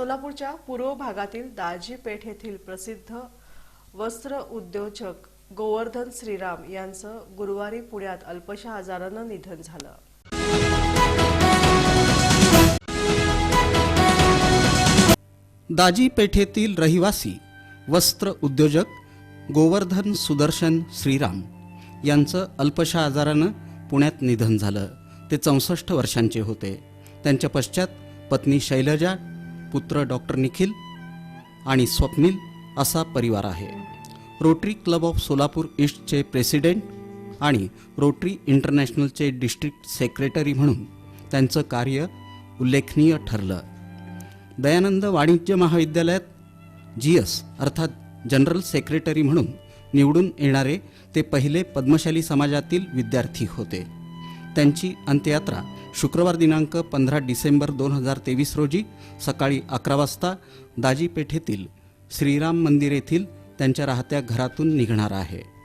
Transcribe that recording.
सोलापूरच्या पूर्व भागातील दाजी पेठ येथील प्रसिद्ध वस्त्र उद्योजक गोवर्धन श्रीराम यांचं गुरुवारी पुण्यात अल्पशा आजारानं निधन झालं. दाजी पेठेतील रहिवासी वस्त्र उद्योजक गोवर्धन सुदर्शन श्रीराम यांचं अल्पशा आजारानं पुण्यात निधन झालं. ते चौसष्ट वर्षांचे होते. त्यांच्या पश्चात पत्नी शैलजा पुत्र डॉक्टर निखिल आणि स्वप्नील असा परिवार आहे. रोटरी क्लब ऑफ सोलापूर ईस्टचे प्रेसिडेंट आणि रोटरी इंटरनॅशनलचे डिस्ट्रिक्ट सेक्रेटरी म्हणून त्यांचं कार्य उल्लेखनीय ठरलं. दयानंद वाणिज्य महाविद्यालयात जी एस अर्थात जनरल सेक्रेटरी म्हणून निवडून येणारे ते पहिले पद्मशाली समाजातील विद्यार्थी होते. त्यांची अंत्ययात्रा शुक्रवार दिनांक पंधरा डिसेंबर दोन हजार तेवीस रोजी सकाळी अकरा वाजता दाजीपेठेतील श्रीराम मंदिर येथील त्यांच्या राहत्या घरातून निघणार आहे.